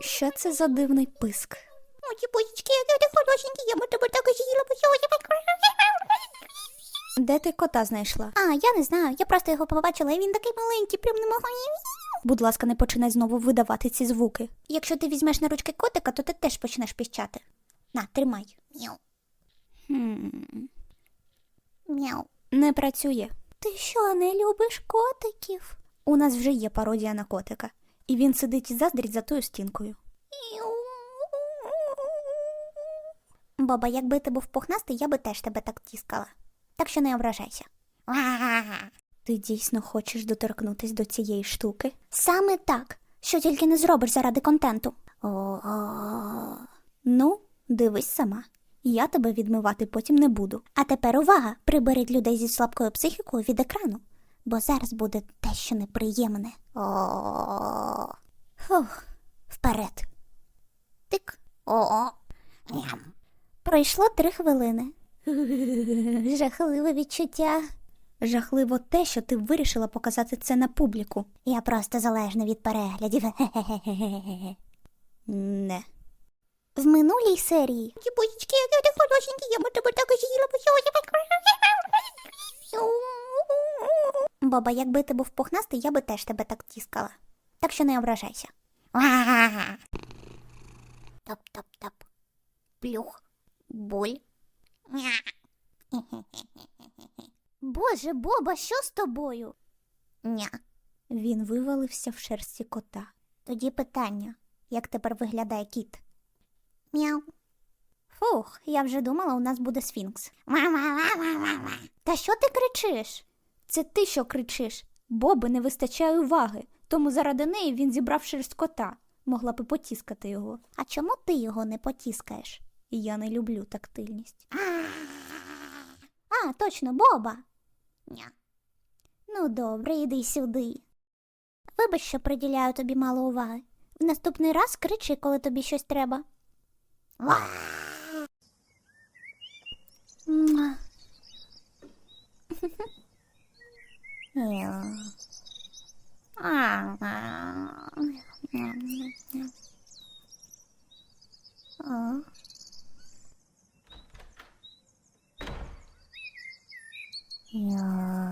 Що це за дивний писк? Мої бусечки, які хорошенькі, я тебе так і з'їла, бо сьогодні. Де ти кота знайшла? А, я не знаю, я просто його побачила, і він такий маленький, прям не могла. Будь ласка, не починай знову видавати ці звуки. Якщо ти візьмеш на ручки котика, то ти теж почнеш піщати. На, тримай. Мяу. Хм, Мяу. не працює. Ти що, не любиш котиків? У нас вже є пародія на котика, і він сидить і заздрить за тою стінкою. Боба, якби ти був пухнастий, я би теж тебе так тіскала. Так що не ображайся. Ти дійсно хочеш доторкнутись до цієї штуки? Саме так. Що тільки не зробиш заради контенту. Ого. Ну, дивись сама. Я тебе відмивати потім не буду. А тепер увага! Приберіть людей зі слабкою психікою від екрану, бо зараз буде дещо неприємне. О. Фух, вперед. Тик. О. Пройшло три хвилини. Жахливе відчуття. Жахливо те, що ти вирішила показати це на публіку. Я просто залежна від переглядів. Не. В минулій серії. Я Боба, якби ти був пухнастий, я би теж тебе так тіскала. Так що не ображайся. Топ-топ-топ. Плюх. Боль. Боже, Боба, що з тобою? Ня. Він вивалився в шерсті кота. Тоді питання, як тепер виглядає кіт? Мяу. Фух, я вже думала, у нас буде сфінкс. Та що ти кричиш? Це ти що кричиш? Боби не вистачає уваги, тому заради неї він зібрав шерсть кота. Могла би потіскати його. А чому ти його не потіскаєш? Я не люблю тактильність. А, точно, Боба. Ня. Ну, добре, іди сюди. Вибач, що приділяю тобі мало уваги. В наступний раз кричи, коли тобі щось треба. Муа. Мяу. А. А. Я.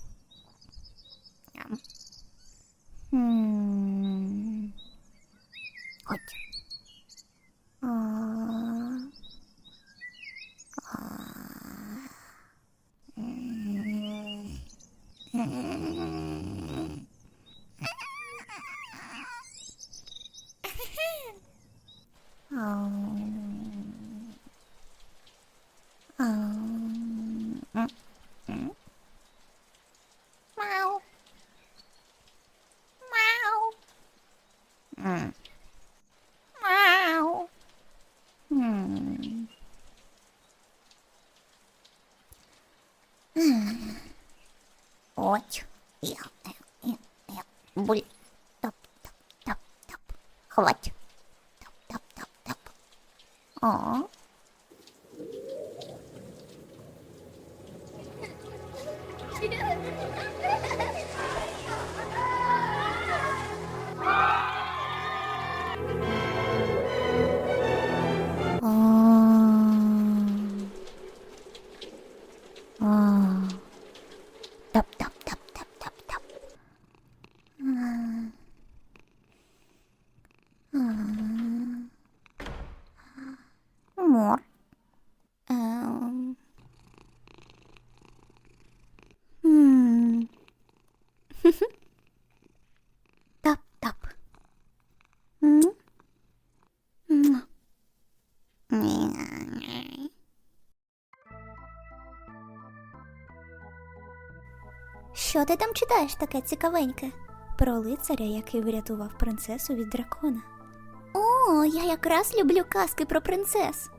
Ой. Я, я, я. Буль. Топ, топ, топ, топ. Хвать. Що ти там читаєш таке цікавеньке? Про лицаря, який врятував принцесу від дракона. О, я якраз люблю казки про принцес.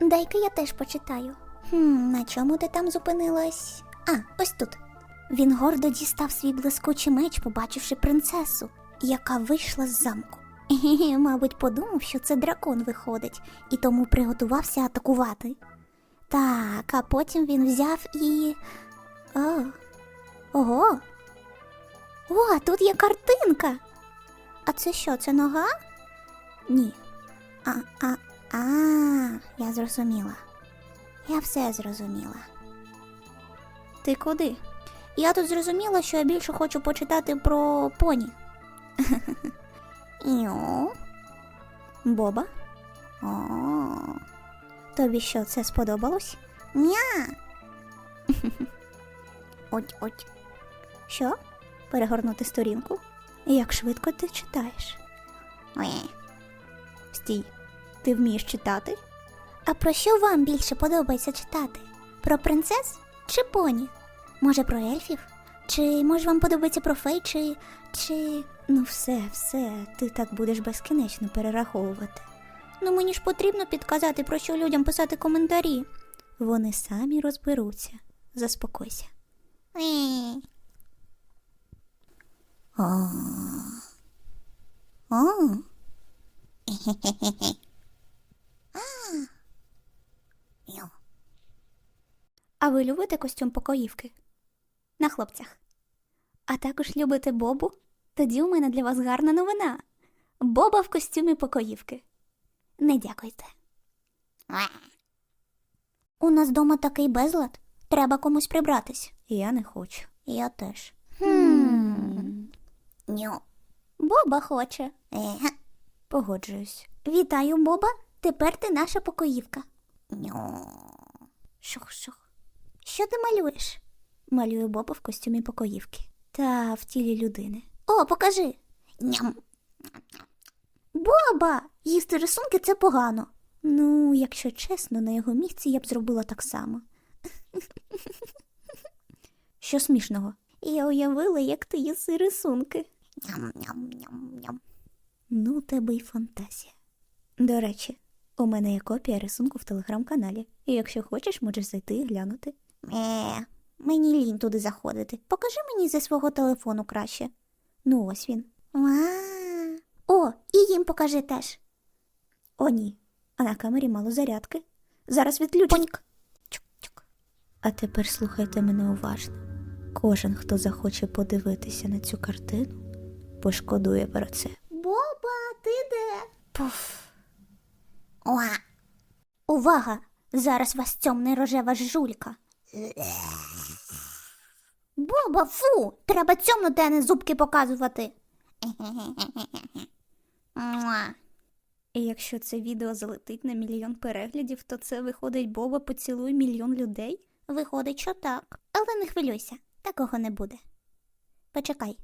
Дай-ка я теж почитаю. Хм, на чому ти там зупинилась? А, ось тут. Він гордо дістав свій блискучий меч, побачивши принцесу, яка вийшла з замку. Хе-хе, Мабуть, подумав, що це дракон виходить, і тому приготувався атакувати. Так, а потім він взяв і. О. Ого. О, тут є картинка. А це що, це нога? Ні. А, а, а, я зрозуміла. Я все зрозуміла. Ти куди? Я тут зрозуміла, що я більше хочу почитати про поні. Іу. Боба? О. Тобі що, це сподобалось? Ня. От. Що? Перегорнути сторінку? Як швидко ти читаєш? Ой. Стій, ти вмієш читати? А про що вам більше подобається читати? Про принцес чи поні? Може, про ельфів? Чи може вам подобається про фей, чи. чи. Ну, все, все, ти так будеш безкінечно перераховувати. Ну мені ж потрібно підказати, про що людям писати коментарі. Вони самі розберуться. Заспокойся. О. О. А ви любите костюм покоївки? На хлопцях. А також любите Бобу? Тоді у мене для вас гарна новина. Боба в костюмі покоївки. Не дякуйте. У нас дома такий безлад. Треба комусь прибратись. Я не хочу. Я теж. Хм. Ню. Боба хоче. Еге. Погоджуюсь. Вітаю, Боба. Тепер ти наша покоївка. Ню. Шух-шух. Що ти малюєш? Малюю Боба в костюмі покоївки. Та в тілі людини. О, покажи. Ням. Боба! Їсти рисунки це погано. Ну, якщо чесно, на його місці я б зробила так само. Що смішного? Я уявила, як ти їси рисунки. Ням-ням-ням-ням. Ну, тебе й фантазія. До речі, у мене є копія рисунку в телеграм-каналі. І якщо хочеш, можеш зайти і глянути. Е, мені лінь туди заходити. Покажи мені зі свого телефону краще. Ну, ось він. Ва. О, і їм покажи теж. О, ні. А на камері мало зарядки. Зараз відключить. А тепер слухайте мене уважно. Кожен, хто захоче подивитися на цю картину, пошкодує про це. Боба, ти де? Пуф. Уа. Увага! Зараз вас цьомне рожева жулька. Боба, фу! Треба цьомнути, а не зубки показувати. Муа. І якщо це відео залетить на мільйон переглядів, то це виходить Боба поцілує мільйон людей. Виходить, що так. Але не хвилюйся, такого не буде. Почекай.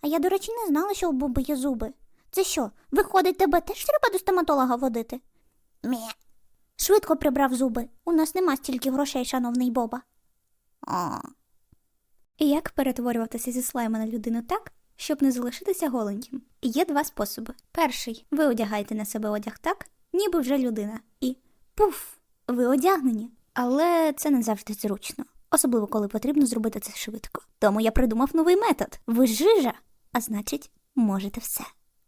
А я, до речі, не знала, що у Боби є зуби. Це що, виходить, тебе теж треба до стоматолога водити? Мє. Швидко прибрав зуби. У нас нема стільки грошей, шановний Боба. О. І як перетворюватися зі слайма на людину так, щоб не залишитися голеньким? Є два способи. Перший ви одягаєте на себе одяг так, ніби вже людина. І пуф! Ви одягнені. Але це не завжди зручно, особливо коли потрібно зробити це швидко. Тому я придумав новий метод. Ви жижа, а значить, можете все.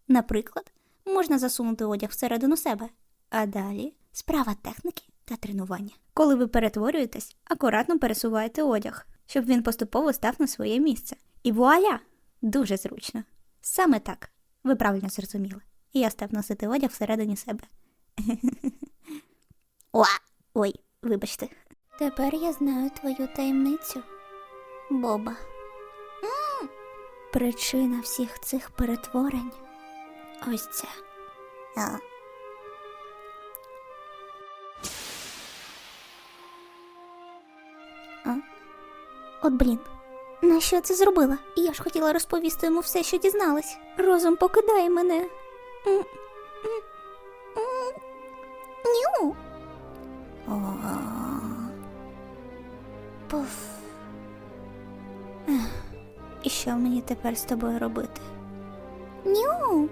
Наприклад, можна засунути одяг всередину себе, а далі справа техніки та тренування. Коли ви перетворюєтесь, акуратно пересуваєте одяг, щоб він поступово став на своє місце. І вуаля! Дуже зручно. Саме так. Ви правильно зрозуміли. І я став носити одяг всередині себе. Уа. Ой, вибачте. Тепер я знаю твою таємницю. Боба. Причина всіх цих перетворень ось це. А. А? От блін. На що я це зробила? Я ж хотіла розповісти йому все, що дізналась. Розум покидає мене. Ню. Пуф. Що мені тепер з тобою робити? Ню.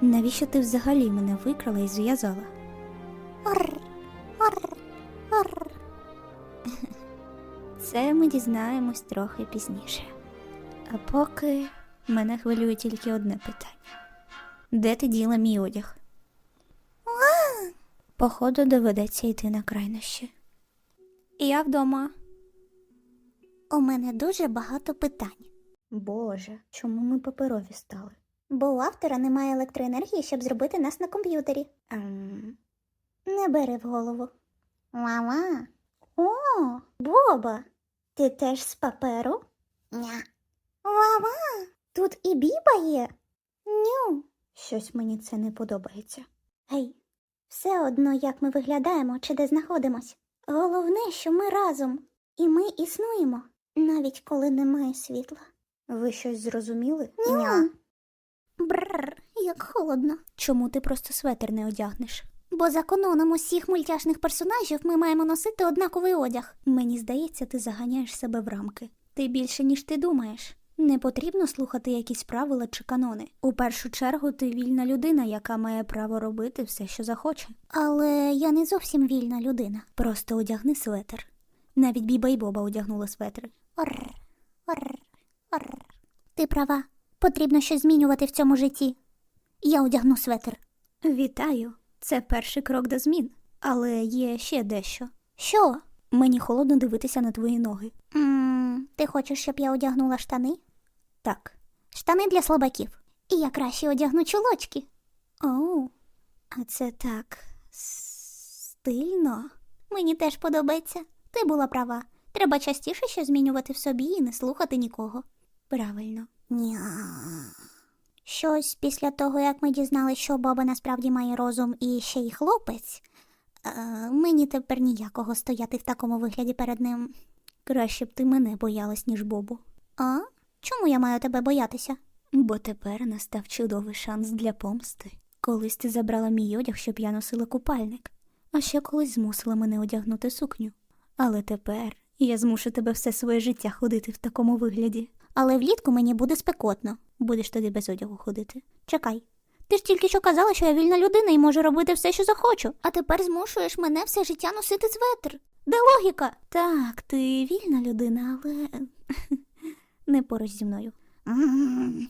Навіщо ти взагалі мене викрала і зв'язала? Це ми дізнаємось трохи пізніше. А поки Мене хвилює тільки одне питання: де ти діла мій одяг? Походу, доведеться йти на крайнощі. Я вдома. У мене дуже багато питань. Боже, чому ми паперові стали? Бо у автора немає електроенергії, щоб зробити нас на комп'ютері. Ем, Не бери в голову. Мама. О, Боба. Ти теж з паперу? Ня. Мама. Тут і біба є. Ню. щось мені це не подобається. Гей, все одно, як ми виглядаємо чи де знаходимось. Головне, що ми разом, і ми існуємо, навіть коли немає світла. Ви щось зрозуміли? Ня. Бррр, як холодно. Чому ти просто светр не одягнеш? Бо за каноном усіх мультяшних персонажів ми маємо носити однаковий одяг. Мені здається, ти заганяєш себе в рамки. Ти більше, ніж ти думаєш. Не потрібно слухати якісь правила чи канони. У першу чергу ти вільна людина, яка має право робити все, що захоче. Але я не зовсім вільна людина. Просто одягни светр. Навіть Біба і Боба одягнули светри. Орр, орр, орр. Ти права. Потрібно щось змінювати в цьому житті. Я одягну светр. Вітаю! Це перший крок до змін. Але є ще дещо. Що? Мені холодно дивитися на твої ноги. м ти хочеш, щоб я одягнула штани? Так. Штани для слабаків. І я краще одягну чулочки. Оу, а це так стильно. Мені теж подобається. Ти була права. Треба частіше щось змінювати в собі і не слухати нікого. Правильно. Ня. Щось після того, як ми дізналися, що баба насправді має розум і ще й хлопець. Е, мені тепер ніякого стояти в такому вигляді перед ним. Краще б ти мене боялась, ніж Бобу. А? Чому я маю тебе боятися? Бо тепер настав чудовий шанс для помсти. Колись ти забрала мій одяг, щоб я носила купальник, а ще колись змусила мене одягнути сукню. Але тепер я змушу тебе все своє життя ходити в такому вигляді. Але влітку мені буде спекотно. Будеш тоді без одягу ходити. Чекай. Ти ж тільки що казала, що я вільна людина і можу робити все, що захочу. А тепер змушуєш мене все життя носити светр. Де логіка? Так, ти вільна людина, але не поруч зі мною.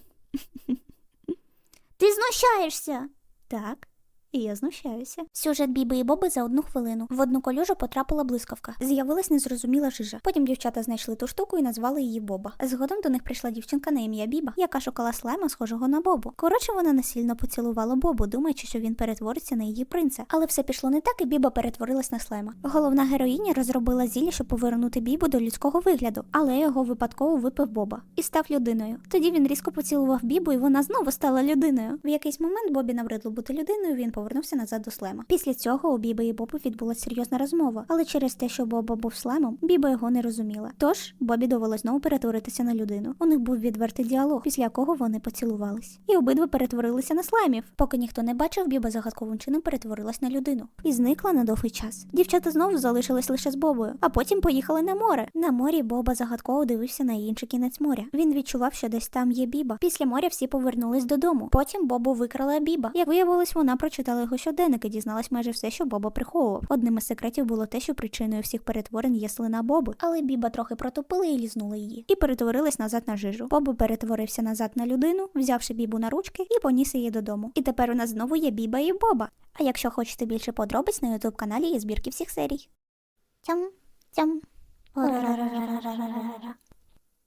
Ти знущаєшся. Так, і я знущаюся. Сюжет Біби і Боби за одну хвилину. В одну колюжу потрапила блискавка. З'явилась незрозуміла жижа. Потім дівчата знайшли ту штуку і назвали її Боба. Згодом до них прийшла дівчинка на ім'я Біба, яка шукала слайма, схожого на Бобу. Коротше, вона насильно поцілувала Бобу, думаючи, що він перетвориться на її принца. Але все пішло не так, і Біба перетворилась на слайма. Головна героїня розробила зілля, щоб повернути Бібу до людського вигляду, але його випадково випив Боба і став людиною. Тоді він різко поцілував Бібу, і вона знову стала людиною. В якийсь момент Бобі набридло бути людиною. Він повернувся назад до слайма. Після цього у Біби і Боби відбулася серйозна розмова, але через те, що Боба був слаймом, Біба його не розуміла. Тож Бобі довелось знову перетворитися на людину. У них був відвертий діалог, після якого вони поцілувались. І обидва перетворилися на слаймів. Поки ніхто не бачив, Біба загадковим чином перетворилась на людину і зникла на довгий час. Дівчата знову залишились лише з Бобою, а потім поїхали на море. На морі Боба загадково дивився на інший кінець моря. Він відчував, що десь там є Біба. Після моря всі повернулись додому. Потім Бобу викрала Біба. Як виявилось, вона прочитала його щоденник дізналась майже все, що Боба приховував. Одним із секретів було те, що причиною всіх перетворень є слина Боби. Але Біба трохи протопила і лізнула її. І перетворилась назад на жижу. Боба перетворився назад на людину, взявши Бібу на ручки і поніс її додому. І тепер у нас знову є Біба і Боба. А якщо хочете більше подробиць, на ютуб каналі є збірки всіх серій. Тям, тям.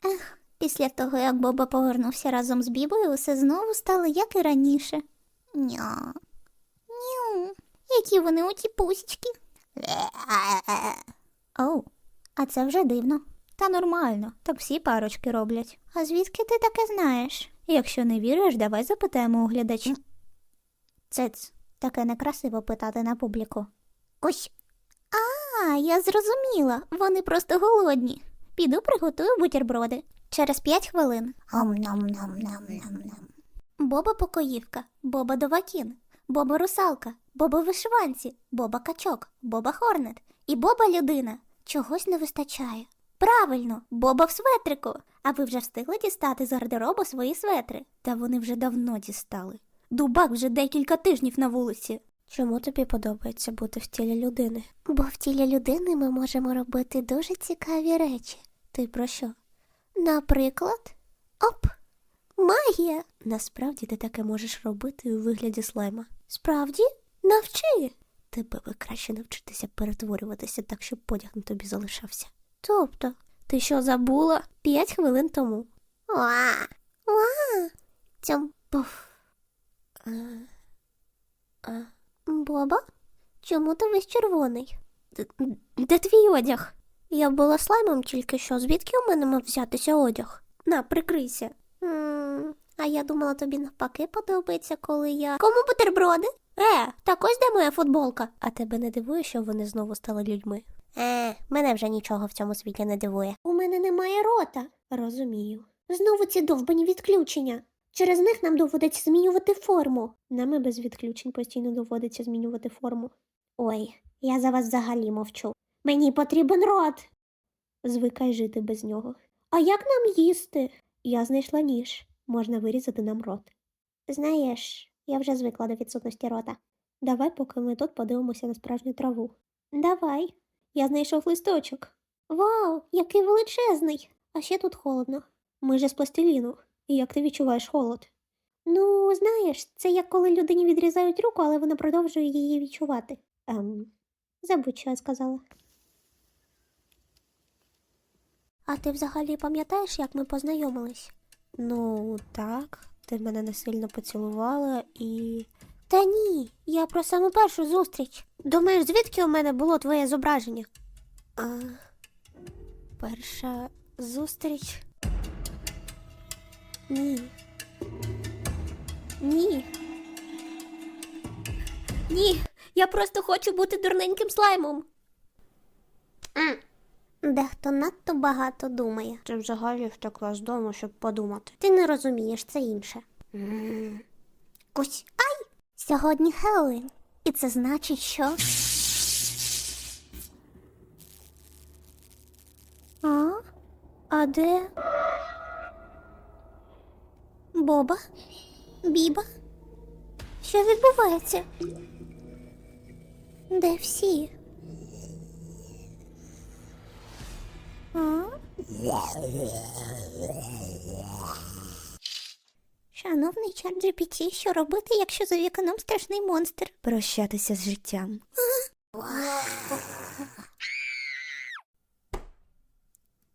Ех, після того, як Боба повернувся разом з Бібою, усе знову стало як і раніше. Ня. Які вони оті пусічки. Оу, а це вже дивно. Та нормально, так всі парочки роблять. А звідки ти таке знаєш? Якщо не віриш, давай запитаємо у глядачів. Циц, таке некрасиво питати на публіку. Ось. А, я зрозуміла. Вони просто голодні. Піду приготую бутерброди. Через п'ять хвилин. Боба покоївка, Боба Довакін, Боба русалка, Боба вишиванці, Боба качок, Боба хорнет і Боба людина. Чогось не вистачає. Правильно, Боба в светрику. А ви вже встигли дістати з гардеробу свої светри? Та вони вже давно дістали. Дубак вже декілька тижнів на вулиці. Чому тобі подобається бути в тілі людини? Бо в тілі людини ми можемо робити дуже цікаві речі. Ти про що? Наприклад, оп, Магія. Насправді ти таке можеш робити у вигляді слайма. Справді? Навчи. Тебе би краще навчитися перетворюватися так, щоб потяг на тобі залишався. Тобто, Ти що забула? П'ять хвилин тому. Уа! Уа! Цьом. Пуф. А, а. Боба? Чому ти весь червоний? Д- Де твій одяг? Я була слаймом тільки що. Звідки у мене мав взятися одяг? На, прикрийся. м а я думала, тобі навпаки подобається, коли я. Кому бутерброди? Е, так ось де моя футболка. А тебе не дивує, що вони знову стали людьми? Е, мене вже нічого в цьому світі не дивує. У мене немає рота. Розумію. Знову ці довбані відключення. Через них нам доводиться змінювати форму. Нам і без відключень постійно доводиться змінювати форму. Ой, я за вас взагалі мовчу. Мені потрібен рот. Звикай жити без нього. А як нам їсти? Я знайшла ніж. Можна вирізати нам рот. Знаєш, я вже звикла до відсутності рота. Давай, поки ми тут подивимося на справжню траву. Давай. Я знайшов листочок. Вау, який величезний. А ще тут холодно. Ми же з пластиліну. І як ти відчуваєш холод? Ну, знаєш, це як коли людині відрізають руку, але вона продовжує її відчувати. Ем, Забудь, що я сказала. А ти взагалі пам'ятаєш, як ми познайомились? ну так, ти мене не сильно поцілувала і. Та ні, я про саму першу зустріч. Думаєш, звідки у мене було твоє зображення? А, перша зустріч. Ні. Ні. Ні, я просто хочу бути дурненьким слаймом. Дехто надто багато думає. Ти взагалі втекла з дому, щоб подумати. Ти не розумієш, це інше. Кусь. Ай! Сьогодні Хеллоуін. І це значить, що. А? А де? Боба? Біба? Що відбувається? Де всі? Шановний чат GPT, що робити, якщо за вікном страшний монстр? Прощатися з життям.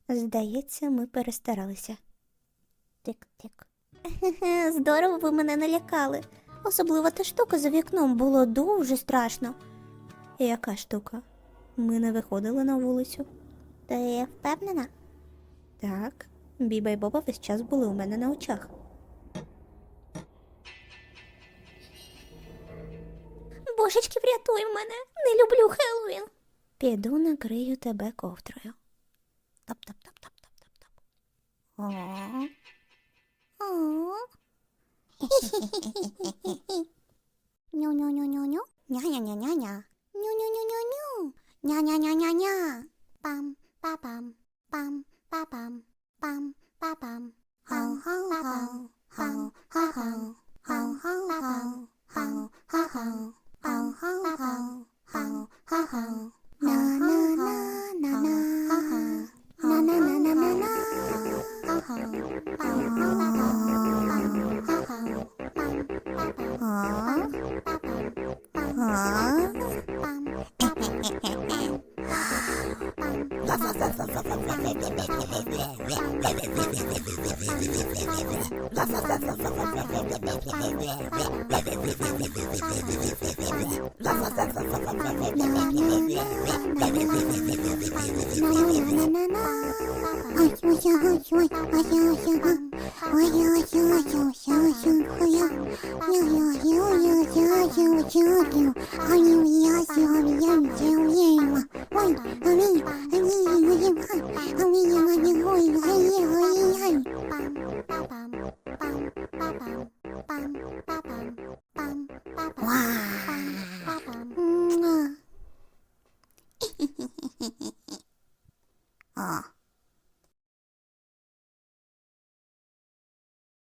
Здається, ми перестаралися. Тик-тик. Здорово ви мене налякали. Особливо та штука за вікном було дуже страшно. Яка штука? Ми не виходили на вулицю. Ти впевнена? Так, Біба і Боба весь час були у мене на очах. Божечки, врятуй мене. Не люблю Хеллоуін. Піду накрию тебе ковдрою. Топ-топ-топ-топ-топ-топ. О. Ню-ню-ню-ню-ню. Ня-ня-ня-ня-ня. Ню-ню-ню-ню-ню. Ня-ня-ня-ня-ня. Пам, ba bum bum ba bum bum ba bum ho ho ho ho ho ho. Oi, amigo, amigo, amigo, oi, oi, oi, oi.